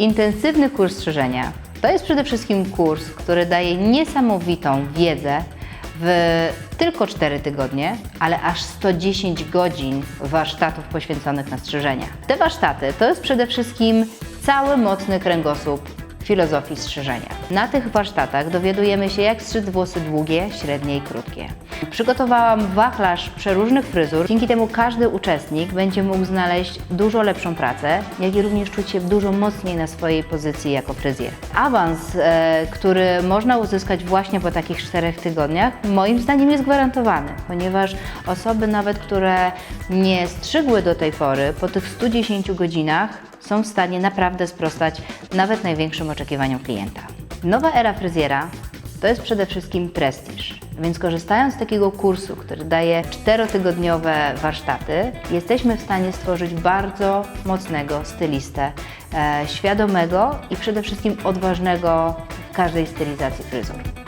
Intensywny kurs strzyżenia to jest przede wszystkim kurs, który daje niesamowitą wiedzę w tylko 4 tygodnie, ale aż 110 godzin warsztatów poświęconych na strzyżenia. Te warsztaty to jest przede wszystkim cały mocny kręgosłup filozofii strzyżenia. Na tych warsztatach dowiadujemy się, jak strzec włosy długie, średnie i krótkie. Przygotowałam wachlarz przeróżnych fryzur. Dzięki temu każdy uczestnik będzie mógł znaleźć dużo lepszą pracę, jak i również czuć się dużo mocniej na swojej pozycji jako fryzjer. Awans, e, który można uzyskać właśnie po takich czterech tygodniach, moim zdaniem jest gwarantowany, ponieważ osoby nawet, które nie strzygły do tej pory, po tych 110 godzinach są w stanie naprawdę sprostać nawet największym oczekiwaniom klienta. Nowa era fryzjera to jest przede wszystkim prestiż. Więc korzystając z takiego kursu, który daje czterotygodniowe warsztaty, jesteśmy w stanie stworzyć bardzo mocnego stylistę, e, świadomego i przede wszystkim odważnego w każdej stylizacji fryzur.